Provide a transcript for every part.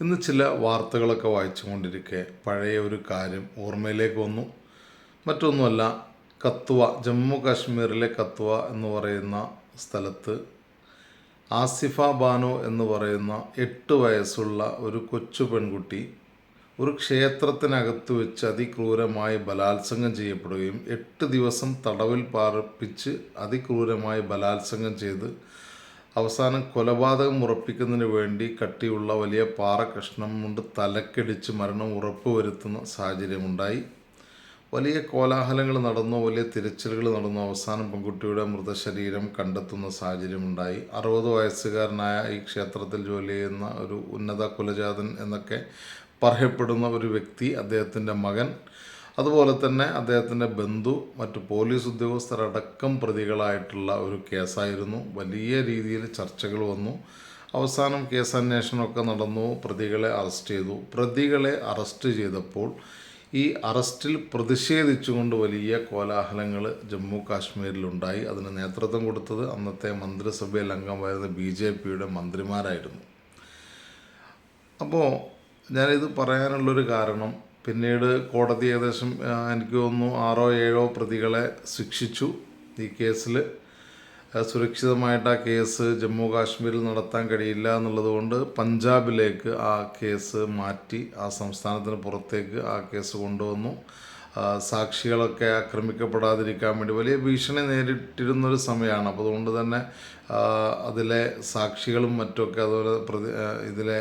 ഇന്ന് ചില വാർത്തകളൊക്കെ വായിച്ചുകൊണ്ടിരിക്കെ. പഴയ ഒരു കാര്യം ഓർമ്മയിലേക്ക് വന്നു. മറ്റൊന്നുമല്ല കത്വ ജമ്മു കാശ്മീരിലെ കത്വ എന്ന് പറയുന്ന സ്ഥലത്ത് ആസിഫ ബാനു എന്ന് പറയുന്ന എട്ട് വയസ്സുള്ള ഒരു കൊച്ചു പെൺകുട്ടി ഒരു ക്ഷേത്രത്തിനകത്ത് വെച്ച് അതിക്രൂരമായി ബലാത്സംഗം ചെയ്യപ്പെടുകയും എട്ട് ദിവസം തടവിൽ പാർപ്പിച്ച് അതിക്രൂരമായി ബലാത്സംഗം ചെയ്ത് അവസാനം കൊലപാതകം ഉറപ്പിക്കുന്നതിന് വേണ്ടി കട്ടിയുള്ള വലിയ പാറ കഷ്ണം കൊണ്ട് തലക്കടിച്ച് മരണം ഉറപ്പുവരുത്തുന്ന സാഹചര്യമുണ്ടായി. വലിയ കോലാഹലങ്ങൾ നടന്നു വലിയ തിരച്ചിലുകൾ നടന്നു. അവസാനം പെൺകുട്ടിയുടെ മൃതശരീരം കണ്ടെത്തുന്ന സാഹചര്യമുണ്ടായി. അറുപത് വയസ്സുകാരനായ ഈ ക്ഷേത്രത്തിൽ ജോലി ചെയ്യുന്ന ഒരു ഉന്നത കുലജാതൻ എന്നൊക്കെ പറയപ്പെടുന്ന ഒരു വ്യക്തി അദ്ദേഹത്തിന്റെ മകൻ. അതുപോലെ തന്നെ അദ്ദേഹത്തിന്റെ ബന്ധു മറ്റ് പോലീസ് ഉദ്യോഗസ്ഥരടക്കം പ്രതികളായിട്ടുള്ള ഒരു കേസായിരുന്നു. വലിയ രീതിയിൽ ചർച്ചകൾ വന്നു. അവസാനം കേസ് അന്വേഷണമൊക്കെ നടന്നു. പ്രതികളെ അറസ്റ്റ് ചെയ്തു. പ്രതികളെ അറസ്റ്റ് ചെയ്തപ്പോൾ ഈ അറസ്റ്റിൽ പ്രതിഷേധിച്ചുകൊണ്ട് വലിയ കോലാഹലങ്ങൾ ജമ്മു കാശ്മീരിലുണ്ടായി. അതിന് നേതൃത്വം കൊടുത്തത് അന്നത്തെ മന്ത്രിസഭയിൽ അംഗമായിരുന്ന ബി ജെ പിയുടെ മന്ത്രിമാരായിരുന്നു. അപ്പോൾ ഞാനിത് പറയാനുള്ളൊരു കാരണം പിന്നീട് കോടതി ഏകദേശം എനിക്ക് തോന്നുന്നു ആറോ ഏഴോ പ്രതികളെ ശിക്ഷിച്ചു ഈ കേസിൽ. സുരക്ഷിതമായിട്ട് ആ കേസ് ജമ്മു കാശ്മീരിൽ നടത്താൻ കഴിയില്ല എന്നുള്ളതുകൊണ്ട് പഞ്ചാബിലേക്ക് ആ കേസ് മാറ്റി ആ സംസ്ഥാനത്തിന് പുറത്തേക്ക് ആ കേസ് കൊണ്ടുവന്നു. സാക്ഷികളൊക്കെ ആക്രമിക്കപ്പെടാതിരിക്കാൻ വേണ്ടി വലിയ ഭീഷണി നേരിട്ടിരുന്നൊരു സമയമാണ്. അപ്പോൾ അതുകൊണ്ട് തന്നെ അതിലെ സാക്ഷികളും മറ്റുമൊക്കെ അതുപോലെ പ്രതി ഇതിലെ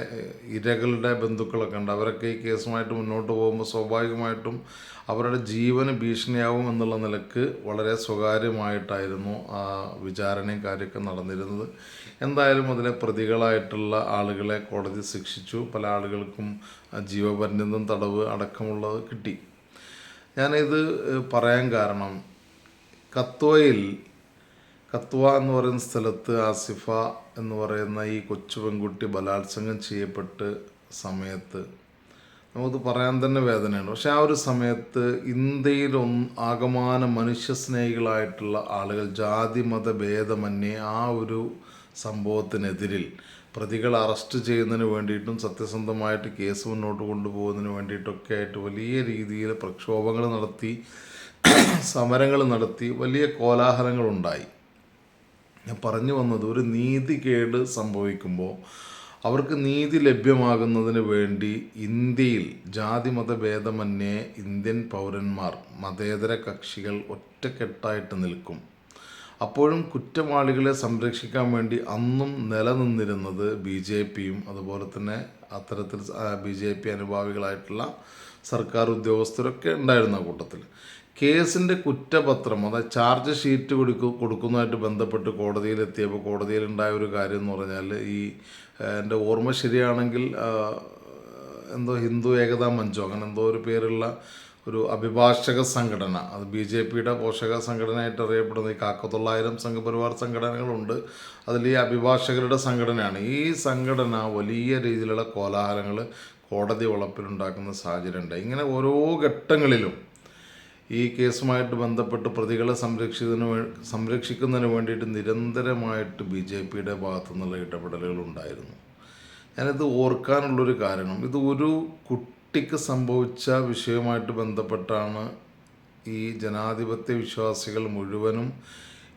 ഇരകളുടെ ബന്ധുക്കളൊക്കെ ഉണ്ട്. അവരൊക്കെ ഈ കേസുമായിട്ട് മുന്നോട്ട് പോകുമ്പോൾ സ്വാഭാവികമായിട്ടും അവരുടെ ജീവന് ഭീഷണിയാവും എന്നുള്ള നിലയ്ക്ക് വളരെ സ്വകാര്യമായിട്ടായിരുന്നു ആ വിചാരണയും കാര്യമൊക്കെ നടന്നിരുന്നത്. എന്തായാലും അതിലെ പ്രതികളായിട്ടുള്ള ആളുകളെ കോടതി ശിക്ഷിച്ചു. പല ആളുകൾക്കും ജീവപര്യന്തം തടവ് അടക്കമുള്ളത് കിട്ടി. ഞാനിത് പറയാൻ കാരണം കത്വയിൽ കത്വ എന്ന് പറയുന്ന സ്ഥലത്ത് ആസിഫ എന്ന് പറയുന്ന ഈ കൊച്ചു പെൺകുട്ടി ബലാത്സംഗം ചെയ്യപ്പെട്ട് സമയത്ത് നമുക്ക് പറയാൻ തന്നെ വേദനയാണ് പക്ഷെ ആ ഒരു സമയത്ത് ഇന്ത്യയിൽ ഒന്ന് ആകമാന മനുഷ്യസ്നേഹികളായിട്ടുള്ള ആളുകൾ ജാതി മത ഭേദമന്യേ ആ ഒരു സംഭവത്തിനെതിരിൽ പ്രതികൾ അറസ്റ്റ് ചെയ്യുന്നതിന് വേണ്ടിയിട്ടും സത്യസന്ധമായിട്ട് കേസ് മുന്നോട്ട് കൊണ്ടുപോകുന്നതിന് വേണ്ടിയിട്ടൊക്കെ ആയിട്ട് വലിയ രീതിയിൽ പ്രക്ഷോഭങ്ങൾ നടത്തി സമരങ്ങൾ നടത്തി വലിയ കോലാഹലങ്ങളുണ്ടായി ഞാൻ പറഞ്ഞു വന്നത് ഒരു നീതികേട് സംഭവിക്കുമ്പോൾ അവർക്ക് നീതി ലഭ്യമാകുന്നതിന് വേണ്ടി ഇന്ത്യയിൽ ജാതി മതഭേദമന്യേ ഇന്ത്യൻ പൗരന്മാർ മതേതര കക്ഷികൾ ഒറ്റക്കെട്ടായിട്ട് നിൽക്കും. അപ്പോഴും കുറ്റവാളികളെ സംരക്ഷിക്കാൻ വേണ്ടി അന്നും നിലനിന്നിരുന്നത് ബി ജെ പിയും അതുപോലെ തന്നെ അത്തരത്തിൽ ബി ജെ പി അനുഭാവികളായിട്ടുള്ള സർക്കാർ ഉദ്യോഗസ്ഥരൊക്കെ ഉണ്ടായിരുന്ന കൂട്ടത്തിൽ. കേസിന്റെ കുറ്റപത്രം അതായത് ചാർജ് ഷീറ്റ് കൊടുക്കു കൊടുക്കുന്നതായിട്ട് ബന്ധപ്പെട്ട് കോടതിയിലെത്തിയപ്പോൾ കോടതിയിലുണ്ടായ ഒരു കാര്യം എന്ന് പറഞ്ഞാൽ ഈ എന്റെ ഓർമ്മ ശരിയാണെങ്കിൽ എന്തോ ഹിന്ദു ഏകതാ മഞ്ചോ അങ്ങനെ എന്തോ ഒരു പേരുള്ള ഒരു അഭിഭാഷക സംഘടന. അത് ബി ജെ പിയുടെ പോഷക സംഘടനയായിട്ട് അറിയപ്പെടുന്ന ഈ കാക്കത്തൊള്ളായിരം സംഘപരിവാർ സംഘടനകളുണ്ട്. അതിൽ ഈ അഭിഭാഷകരുടെ സംഘടനയാണ്. ഈ സംഘടന വലിയ രീതിയിലുള്ള കോലാഹലങ്ങൾ കോടതി വളപ്പിലുണ്ടാക്കുന്ന സാഹചര്യം ഉണ്ട് ഇങ്ങനെ ഓരോ ഘട്ടങ്ങളിലും ഈ കേസുമായിട്ട് ബന്ധപ്പെട്ട് പ്രതികളെ സംരക്ഷിക്കുന്നതിന് വേ സംരക്ഷിക്കുന്നതിന് വേണ്ടിയിട്ട് നിരന്തരമായിട്ട് ബി ജെ പിയുടെ ഭാഗത്തു നിന്നുള്ള ഇടപെടലുകൾ ഉണ്ടായിരുന്നു. ഞാനിത് ഓർക്കാനുള്ളൊരു കാരണം. ഇത് ഒരു കുട്ടിക്ക് സംഭവിച്ച വിഷയവുമായിട്ട് ബന്ധപ്പെട്ടാണ് ഈ ജനാധിപത്യ വിശ്വാസികൾ മുഴുവനും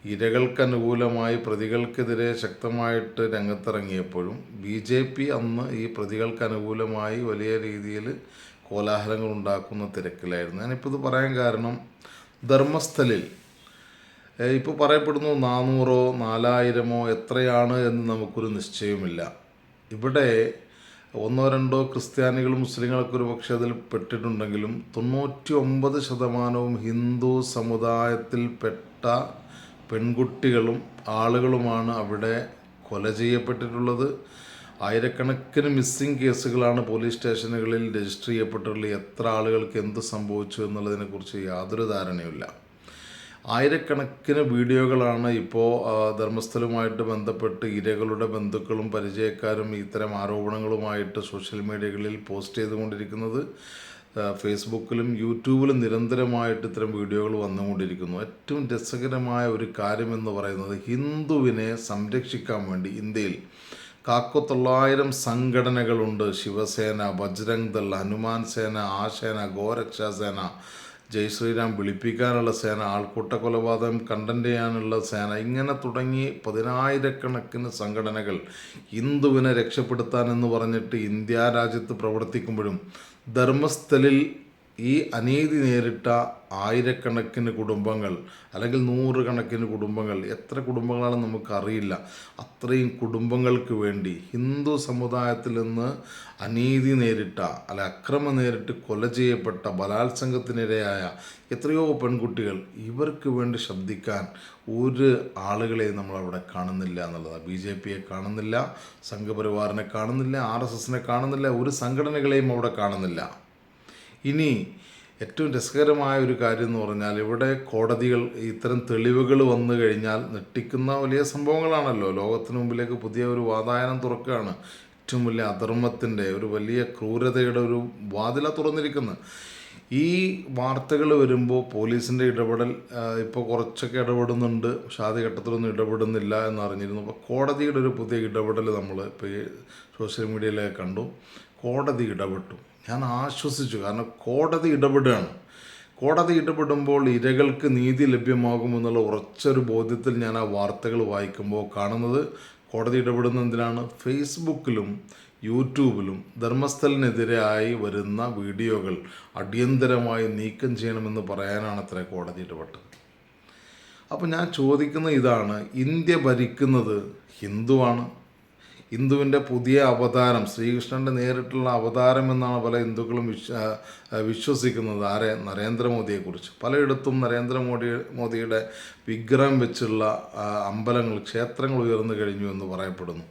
ഇരകൾക്ക് അനുകൂലമായി പ്രതികൾക്കെതിരെ ശക്തമായിട്ട് രംഗത്തിറങ്ങിയപ്പോഴും ബി ജെ പി അന്ന് ഈ പ്രതികൾക്ക് അനുകൂലമായി വലിയ രീതിയിൽ കോലാഹലങ്ങൾ ഉണ്ടാക്കുന്ന തിരക്കിലായിരുന്നു. ഞാനിപ്പോൾ ഇത് പറയാൻ കാരണം ധർമ്മസ്ഥലിൽ ഇപ്പോൾ പറയപ്പെടുന്നു നാനൂറോ നാലായിരമോ എത്രയാണ് എന്ന് നമുക്കൊരു നിശ്ചയമില്ല ഇവിടെ ഒന്നോ രണ്ടോ ക്രിസ്ത്യാനികളും മുസ്ലിങ്ങളൊക്കെ ഒരു പക്ഷേ അതിൽ പെട്ടിട്ടുണ്ടെങ്കിലും തൊണ്ണൂറ്റി ഒമ്പത് ശതമാനവും ഹിന്ദു സമുദായത്തിൽപ്പെട്ട പെൺകുട്ടികളും ആളുകളുമാണ് അവിടെ കൊല ചെയ്യപ്പെട്ടിട്ടുള്ളത്. ആയിരക്കണക്കിന് മിസ്സിംഗ് കേസുകളാണ് പോലീസ് സ്റ്റേഷനുകളിൽ രജിസ്റ്റർ ചെയ്യപ്പെട്ടിട്ടുള്ളത്. എത്ര ആളുകൾക്ക് എന്ത് സംഭവിച്ചു എന്നുള്ളതിനെക്കുറിച്ച് യാതൊരു ധാരണയുമില്ല. ആയിരക്കണക്കിന് വീഡിയോകളാണ് ഇപ്പോൾ ആ, ധർമ്മസ്ഥലവുമായിട്ട് ബന്ധപ്പെട്ട് ഇരകളുടെ ബന്ധുക്കളും പരിചയക്കാരും ഇത്തരം ആരോപണങ്ങളുമായിട്ട് സോഷ്യൽ മീഡിയകളിൽ പോസ്റ്റ് ചെയ്തുകൊണ്ടിരിക്കുന്നത് ഫേസ്ബുക്കിലും യൂട്യൂബിലും നിരന്തരമായിട്ട് ഇത്തരം വീഡിയോകൾ വന്നുകൊണ്ടിരിക്കുന്നു. ഏറ്റവും രസകരമായ ഒരു കാര്യമെന്ന് പറയുന്നത് ഹിന്ദുവിനെ സംരക്ഷിക്കാൻ വേണ്ടി ഇന്ത്യയിൽ കാക്കത്തൊള്ളായിരം സംഘടനകളുണ്ട്. ശിവസേന ബജ്രംഗ് ദൾ ഹനുമാൻ സേന ആസേന ഗോരക്ഷാ സേന ജയ് ശ്രീരാം വിളിപ്പിക്കാനുള്ള സേന ആൾക്കൂട്ട കൊലപാതകം കണ്ടന്റ് ചെയ്യാനുള്ള സേന ഇങ്ങനെ തുടങ്ങി പതിനായിരക്കണക്കിന് സംഘടനകൾ ഹിന്ദുവിനെ രക്ഷപ്പെടുത്താനെന്ന് പറഞ്ഞിട്ട് ഇന്ത്യ രാജ്യത്ത് പ്രവർത്തിക്കുമ്പോഴും ധർമ്മസ്ഥലിൽ ഈ അനീതി നേരിട്ട ആയിരക്കണക്കിന് കുടുംബങ്ങൾ അല്ലെങ്കിൽ നൂറുകണക്കിന് കുടുംബങ്ങൾ എത്ര കുടുംബങ്ങളാണെന്ന് നമുക്കറിയില്ല. അത്രയും കുടുംബങ്ങൾക്ക് വേണ്ടി ഹിന്ദു സമുദായത്തിൽ നിന്ന് അനീതി നേരിട്ട അല്ല അക്രമം നേരിട്ട് കൊല ചെയ്യപ്പെട്ട ബലാത്സംഗത്തിനിരയായ എത്രയോ പെൺകുട്ടികൾ ഇവർക്ക് വേണ്ടി ശബ്ദിക്കാൻ ഒരു ആളുകളെയും നമ്മളവിടെ കാണുന്നില്ല എന്നുള്ളതാണ് ബി ജെ പിയെ കാണുന്നില്ല സംഘപരിവാറിനെ കാണുന്നില്ല ആർ എസ് എസിനെ കാണുന്നില്ല ഒരു സംഘടനകളെയും അവിടെ കാണുന്നില്ല. ഇനി ഏറ്റവും രസകരമായ ഒരു കാര്യം എന്ന് പറഞ്ഞാൽ ഇവിടെ കോടതികൾ ഇത്തരം തെളിവുകൾ വന്നു കഴിഞ്ഞാൽ നെട്ടിക്കുന്ന വലിയ സംഭവങ്ങളാണല്ലോ. ലോകത്തിന് മുമ്പിലേക്ക് പുതിയ ഒരു വാതായനം തുറക്കുകയാണ്. ഏറ്റവും വലിയ അധർമ്മത്തിന്റെ ഒരു വലിയ ക്രൂരതയുടെ ഒരു വാതില തുറന്നിരിക്കുന്നത്. ഈ വാർത്തകൾ വരുമ്പോൾ പോലീസിന്റെ ഇടപെടൽ ഇപ്പോൾ കുറച്ചൊക്കെ ഇടപെടുന്നുണ്ട്. പക്ഷേ ആദ്യ ഘട്ടത്തിലൊന്നും ഇടപെടുന്നില്ല എന്നറിഞ്ഞിരുന്നു. അപ്പോൾ കോടതിയുടെ ഒരു പുതിയ ഇടപെടൽ നമ്മൾ ഇപ്പോൾ ഈ സോഷ്യൽ മീഡിയയിലൊക്കെ കണ്ടു. കോടതി ഇടപെട്ടു. ഞാൻ ആശ്വസിച്ചു. കാരണം കോടതി ഇടപെടുകയാണ്. കോടതി ഇടപെടുമ്പോൾ ഇരകൾക്ക് നീതി ലഭ്യമാകുമെന്നുള്ള ഉറച്ചൊരു ബോധ്യത്തിൽ ഞാൻ ആ വാർത്തകൾ വായിക്കുമ്പോൾ കാണുന്നത് കോടതി ഇടപെടുന്ന എന്തിനാണ്? ഫേസ്ബുക്കിലും യൂട്യൂബിലും ധർമ്മസ്ഥലിനെതിരായി വരുന്ന വീഡിയോകൾ അടിയന്തരമായി നീക്കം ചെയ്യണമെന്ന് പറയാനാണ് അത്ര കോടതി ഇടപെട്ടത്. അപ്പോൾ ഞാൻ ചോദിക്കുന്ന ഇതാണ് ഇന്ത്യ ഭരിക്കുന്നത് ഹിന്ദുവാണ്? ഹിന്ദുവിന്റെ പുതിയ അവതാരം ശ്രീകൃഷ്ണന്റെ നേരിട്ടുള്ള അവതാരം എന്നാണ് പല ഹിന്ദുക്കളും വിശ്വ വിശ്വസിക്കുന്നത്. ആരെ? നരേന്ദ്രമോദിയെക്കുറിച്ച്. പലയിടത്തും നരേന്ദ്രമോദി മോദിയുടെ വിഗ്രഹം വെച്ചുള്ള അമ്പലങ്ങൾ ക്ഷേത്രങ്ങൾ ഉയർന്നു കഴിഞ്ഞു എന്ന് പറയപ്പെടുന്നു.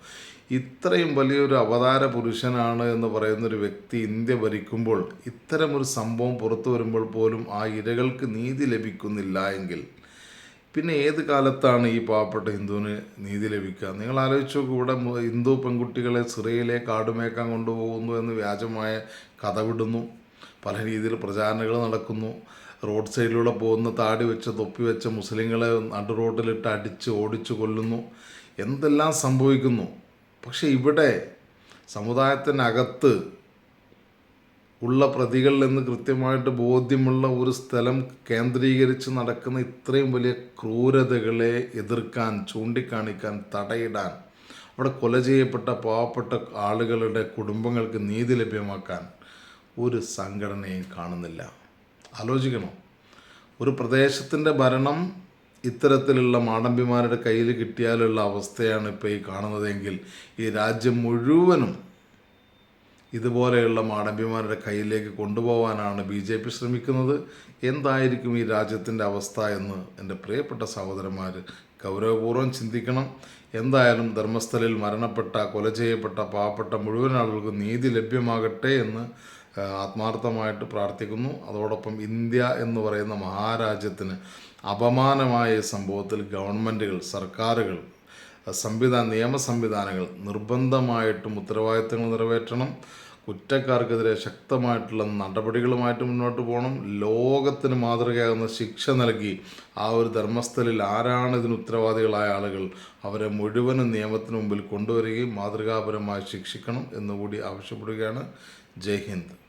ഇത്രയും വലിയൊരു അവതാര പുരുഷനാണ് എന്ന് പറയുന്ന ഒരു വ്യക്തി ഇന്ത്യ ഭരിക്കുമ്പോൾ ഇത്തരമൊരു സംഭവം പുറത്തു വരുമ്പോൾ പോലും ആ ഇരകൾക്ക് നീതി ലഭിക്കുന്നില്ല എങ്കിൽ പിന്നെ ഏത് കാലത്താണ് ഈ പാവപ്പെട്ട ഹിന്ദുവിന് നീതി ലഭിക്കുക? നിങ്ങൾ ആലോചിച്ചു ഇവിടെ ഹിന്ദു പെൺകുട്ടികളെ സിറയിലെ കാടുമേക്കാൻ കൊണ്ടുപോകുന്നു എന്ന് വ്യാജമായ കഥ വിടുന്നു. പല രീതിയിൽ പ്രചാരണങ്ങൾ നടക്കുന്നു. റോഡ് സൈഡിലൂടെ പോകുന്ന താടി വെച്ച് തൊപ്പി വെച്ച മുസ്ലിങ്ങളെ നടു റോഡിലിട്ട് അടിച്ച് ഓടിച്ചു കൊല്ലുന്നു. എന്തെല്ലാം സംഭവിക്കുന്നു? പക്ഷേ ഇവിടെ സമുദായത്തിനകത്ത് ഉള്ള പ്രതികളിൽ നിന്ന് കൃത്യമായിട്ട് ബോധ്യമുള്ള ഒരു സ്ഥലം കേന്ദ്രീകരിച്ച് നടക്കുന്ന ഇത്രയും വലിയ ക്രൂരതകളെ എതിർക്കാൻ ചൂണ്ടിക്കാണിക്കാൻ തടയിടാൻ അവിടെ കൊല ചെയ്യപ്പെട്ട പാവപ്പെട്ട ആളുകളുടെ കുടുംബങ്ങൾക്ക് നീതി ലഭ്യമാക്കാൻ ഒരു സംഘടനയും കാണുന്നില്ല. ആലോചിക്കണം? ഒരു പ്രദേശത്തിന്റെ ഭരണം ഇത്തരത്തിലുള്ള മാടമ്പിമാരുടെ കയ്യിൽ കിട്ടിയാലുള്ള അവസ്ഥയാണ് ഇപ്പോൾ ഈ കാണുന്നതെങ്കിൽ ഈ രാജ്യം മുഴുവനും ഇതുപോലെയുള്ള മാടമ്പിമാരുടെ കയ്യിലേക്ക് കൊണ്ടുപോകാനാണ് ബി ജെ പി ശ്രമിക്കുന്നത്. എന്തായിരിക്കും ഈ രാജ്യത്തിന്റെ അവസ്ഥ എന്ന് എന്റെ പ്രിയപ്പെട്ട സഹോദരന്മാർ ഗൗരവപൂർവം ചിന്തിക്കണം. എന്തായാലും ധർമ്മസ്ഥലിൽ മരണപ്പെട്ട കൊല ചെയ്യപ്പെട്ട പാവപ്പെട്ട മുഴുവൻ ആളുകൾക്കും നീതി ലഭ്യമാകട്ടെ എന്ന് ആത്മാർത്ഥമായിട്ട് പ്രാർത്ഥിക്കുന്നു. അതോടൊപ്പം ഇന്ത്യ എന്ന് പറയുന്ന മഹാരാജ്യത്തിന് അപമാനമായ സംഭവത്തിൽ ഗവൺമെന്റുകൾ സർക്കാരുകൾ സംവിധാന നിയമ സംവിധാനങ്ങൾ നിർബന്ധമായിട്ടും ഉത്തരവാദിത്തങ്ങൾ നിറവേറ്റണം. കുറ്റക്കാർക്കെതിരെ ശക്തമായിട്ടുള്ള നടപടികളുമായിട്ട് മുന്നോട്ട് പോകണം. ലോകത്തിന് മാതൃകയാകുന്ന ശിക്ഷ നൽകി ആ ഒരു ധർമ്മസ്ഥലിൽ ആരാണ് ഇതിന് ഉത്തരവാദികളായ ആളുകൾ അവരെ മുഴുവനും നിയമത്തിന് മുമ്പിൽ കൊണ്ടുവരികയും മാതൃകാപരമായി ശിക്ഷിക്കണം എന്നുകൂടി ആവശ്യപ്പെടുകയാണ്. ജയ് ഹിന്ദ്.